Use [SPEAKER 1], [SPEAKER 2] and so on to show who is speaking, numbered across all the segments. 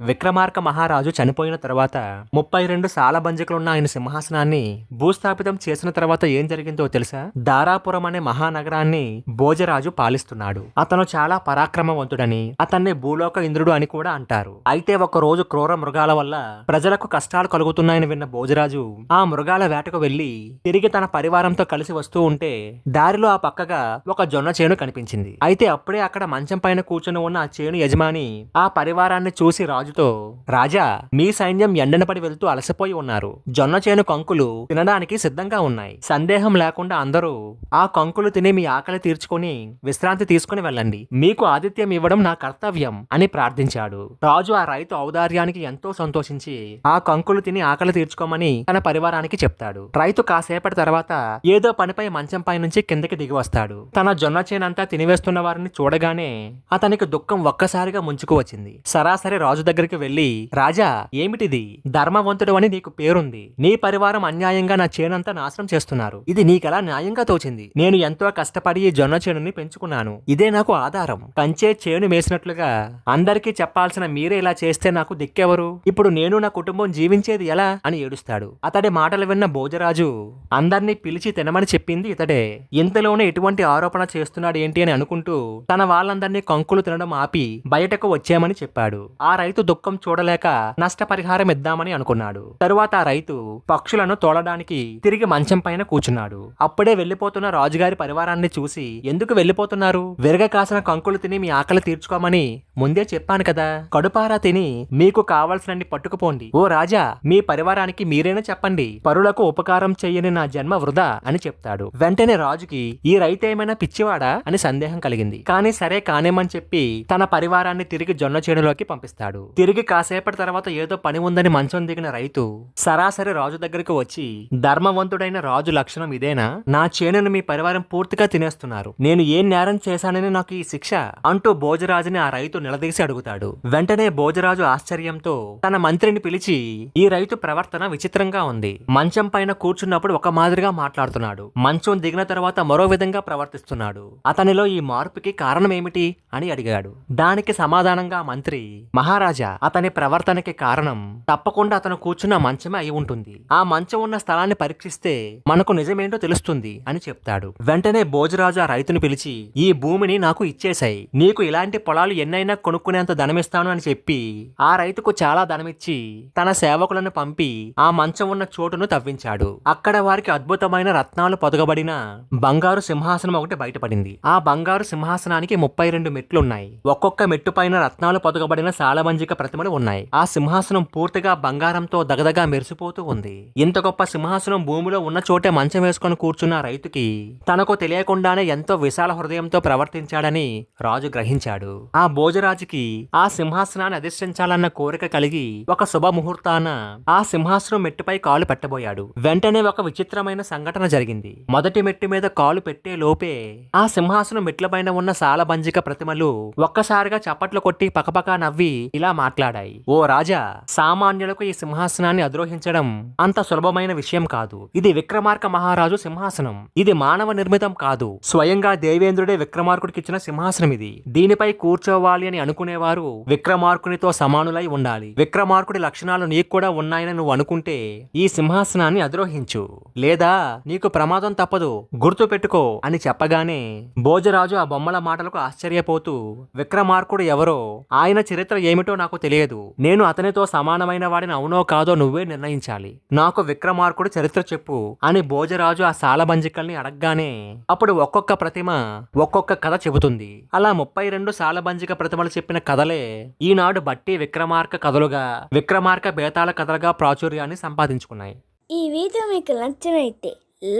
[SPEAKER 1] విక్రమార్క మహారాజు చనిపోయిన తర్వాత ముప్పై రెండు సాలబంజకులున్న ఆయన సింహాసనాన్ని భూస్థాపితం చేసిన తర్వాత ఏం జరిగిందో తెలుసా? దారాపురం అనే మహానగరాన్ని భోజరాజు పాలిస్తున్నాడు. అతను చాలా పరాక్రమవంతుడని అతన్ని భూలోక ఇంద్రుడు అని కూడా అంటారు. అయితే ఒక రోజు క్రూర మృగాల వల్ల ప్రజలకు కష్టాలు కలుగుతున్నాయని విన్న భోజరాజు ఆ మృగాల వేటకు వెళ్ళి తిరిగి తన పరివారంతో కలిసి వస్తూ ఉంటే దారిలో ఆ పక్కగా ఒక జొన్న చేను కనిపించింది. అయితే అప్పుడే అక్కడ మంచం పైన కూర్చుని ఉన్న ఆ చేను యజమాని ఆ పరివారాన్ని చూసి రాజుతో రాజా మీ సైన్యం ఎండన పడి వెళ్తూ అలసిపోయి ఉన్నారు. జొన్న చేను కంకులు తినడానికి సిద్ధంగా ఉన్నాయి. సందేహం లేకుండా అందరూ ఆ కంకులు తిని మీ ఆకలి తీర్చుకొని విశ్రాంతి తీసుకుని వెళ్ళండి. మీకు ఆతిథ్యం ఇవ్వడం నా కర్తవ్యం అని ప్రార్థించాడు. రాజు ఆ రైతు ఔదార్యానికి ఎంతో సంతోషించి ఆ కంకులు తిని ఆకలి తీర్చుకోమని తన పరివారానికి చెప్తాడు. రైతు కాసేపటి తర్వాత ఏదో పనిపై మంచం పై నుంచి కిందకి దిగి వస్తాడు. తన జొన్న చేనంతా తినివేస్తున్న వారిని చూడగానే అతనికి దుఃఖం ఒక్కసారిగా ముంచుకు వచ్చింది. సరాసరి రాజు దగ్గరికి వెళ్ళి రాజా ఏమిటిది? ధర్మవంతుడు అని నీకు పేరుంది. నీ పరివారం అన్యాయంగా నా చేనంతా నాశనం చేస్తున్నారు. ఇది నీకెలా న్యాయంగా తోచింది? నేను ఎంతో కష్టపడి ఈ జొన్న చేనుని పెంచుకున్నాను. ఇదే నాకు ఆధారం. కంచే చేను మేసినట్లుగా అందరికీ చెప్పాల్సిన మీరే ఇలా చేస్తే నాకు దిక్కెవరు? ఇప్పుడు నేను నా కుటుంబం జీవించేది ఎలా? అని ఏడుస్తాడు. అతడి మాటలు విన్న భోజరాజు అందర్నీ పిలిచి తినమని చెప్పింది ఇతడే. ఇంతలోనే ఎటువంటి ఆరోపణ చేస్తున్నాడు ఏంటి అని అనుకుంటూ తన వాళ్ళందరినీ కంకులు తినడం ఆపి బయటకు వచ్చామని చెప్పాడు. ఆ రైతు దుఃఖం చూడలేక నష్టపరిహారం ఇద్దామని అనుకున్నాడు. తరువాత ఆ రైతు పక్షులను తోలడానికి తిరిగి మంచం పైన కూర్చున్నాడు. అప్పుడే వెళ్ళిపోతున్న రాజుగారి పరివారాన్ని చూసి ఎందుకు వెళ్ళిపోతున్నారు విరగ కాసిన కంకులు తిని మీ ఆకలి తీర్చుకోమని ముందే చెప్పాను కదా. కడుపారా తిని మీకు కావలసినన్ని పట్టుకుపోండి. ఓ రాజా మీ పరివారానికి మీరైనా చెప్పండి. పరులకు ఉపకారం చెయ్యని నా జన్మ వృధా అని చెప్తాడు. వెంటనే రాజుకి ఈ రైతు ఏమైనా పిచ్చివాడా అని సందేహం కలిగింది. కానీ సరే కానేమని చెప్పి తన పరివారాన్ని తిరిగి జొన్న చేనులోకి పంపిస్తాడు. తిరిగి కాసేపటి తర్వాత ఏదో పని ఉందని మంచం దిగిన రైతు సరాసరి రాజు దగ్గరికి వచ్చి ధర్మవంతుడైన రాజు లక్షణం ఇదేనా? నా చేనును మీ పరివారం పూర్తిగా తినేస్తున్నారు. నేను ఏం నేరం చేశానని నాకు ఈ శిక్ష? అంటూ భోజరాజుని ఆ రైతు నిలదీసి అడుగుతాడు. వెంటనే భోజరాజు ఆశ్చర్యంతో తన మంత్రిని పిలిచి ఈ రైతు ప్రవర్తన విచిత్రంగా ఉంది. మంచం పైన కూర్చున్నప్పుడు ఒక మాదిరిగా మాట్లాడుతున్నాడు. మంచం దిగిన తర్వాత మరో విధంగా ప్రవర్తిస్తున్నాడు. అతనిలో ఈ మార్పుకి కారణం ఏమిటి అని అడిగాడు. దానికి సమాధానంగా మంత్రి మహారాజా అతని ప్రవర్తనకి కారణం తప్పకుండా అతను కూర్చున్న మంచమే అయి ఉంటుంది. ఆ మంచం ఉన్న స్థలాన్ని పరీక్షిస్తే మనకు నిజమేంటో తెలుస్తుంది అని చెప్తాడు. వెంటనే భోజరాజు ఆ రైతును పిలిచి ఈ భూమిని నాకు ఇచ్చేశాయి. నీకు ఇలాంటి పొలాలు ఎన్నైనా కొనుక్కునేంత ధనమిస్తాను అని చెప్పి ఆ రైతుకు చాలా ధనమిచ్చి తన సేవకులను పంపి ఆ మంచం ఉన్న చోటును తవ్వించాడు. అక్కడ వారికి అద్భుతమైన రత్నాలు పొదగబడిన బంగారు సింహాసనం ఒకటి బయటపడింది. ఆ బంగారు సింహాసనానికి ముప్పై రెండు మెట్లున్నాయి. ఒక్కొక్క మెట్టు పైన రత్నాలు పొదగబడిన సాలమంజిక ప్రతిమలు ఉన్నాయి. ఆ సింహాసనం పూర్తిగా బంగారంతో దగదగా మెరిసిపోతూ ఉంది. ఇంత గొప్ప సింహాసనం భూమిలో ఉన్న చోటే మంచం వేసుకొని కూర్చున్న రైతుకి తనకు తెలియకుండానే ఎంతో విశాల హృదయంతో ప్రవర్తించాడని రాజు గ్రహించాడు. ఆ భోజరాజుకి ఆ సింహాసనాన్ని అధిష్ఠించాలన్న కోరిక కలిగి ఒక శుభ ముహూర్తాన ఆ సింహాసనం మెట్టుపై కాలు పెట్టబోయాడు. వెంటనే ఒక విచిత్రమైన సంఘటన జరిగింది. మొదటి మెట్టు మీద కాలు పెట్టే లోపే ఆ సింహాసనం మెట్లపైన ఉన్న సాలబంజిక ప్రతిమలు ఒక్కసారిగా చప్పట్లు కొట్టి పకపకా నవ్వి ఇలా మాట్లాడాయి. ఓ రాజా సామాన్యులకు ఈ సింహాసనాన్ని అధిరోహించడం అంత సులభమైన విషయం కాదు. ఇది విక్రమార్క మహారాజు సింహాసనం. ఇది మానవ నిర్మితం కాదు. స్వయంగా దేవేంద్రుడే విక్రమార్కుడికి ఇచ్చిన సింహాసనం ఇది దీనిపై కూర్చోవాలి ఉన్నాయని అనుకునేవారు. విక్రమార్కునితో సమానులై ఉండాలి. విక్రమార్కుడి లక్షణాలు నీకు కూడా ఉన్నాయని నువ్వు అనుకుంటే ఈ సింహాసనాన్ని అధిరోహించు. లేదా నీకు ప్రమాదం తప్పదు గుర్తు పెట్టుకో అని చెప్పగానే భోజరాజు ఆ బొమ్మల మాటలకు ఆశ్చర్యపోతూ విక్రమార్కుడు ఎవరో ఆయన చరిత్ర ఏమిటో నాకు తెలియదు. నేను అతనితో సమానమైన వాడిని అవునో కాదో నువ్వే నిర్ణయించాలి. నాకు విక్రమార్కుడు చరిత్ర చెప్పు అని భోజరాజు ఆ సాలబంజికల్ని అడగగానే అప్పుడు ఒక్కొక్క ప్రతిమ ఒక్కొక్క కథ చెబుతుంది. అలా ముప్పై రెండు సాలబంజిక రామలు చెప్పిన కథలే ఈనాడు బట్టి విక్రమార్క కథలుగా విక్రమార్క బేతాళ కథలుగా ప్రాచుర్యాన్ని సంపాదించుకున్నాయి.
[SPEAKER 2] ఈ వీడియో మీకు నచ్చినైతే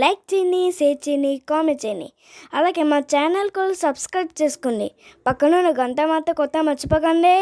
[SPEAKER 2] లైక్ చేయండి షేర్ చేయండి కామెంట్ చేయండి. అలాగే మా ఛానల్ కూడా సబ్స్క్రైబ్ చేసుకోండి. పక్కన గంట మాత్రం కొత్త మర్చిపోకండి.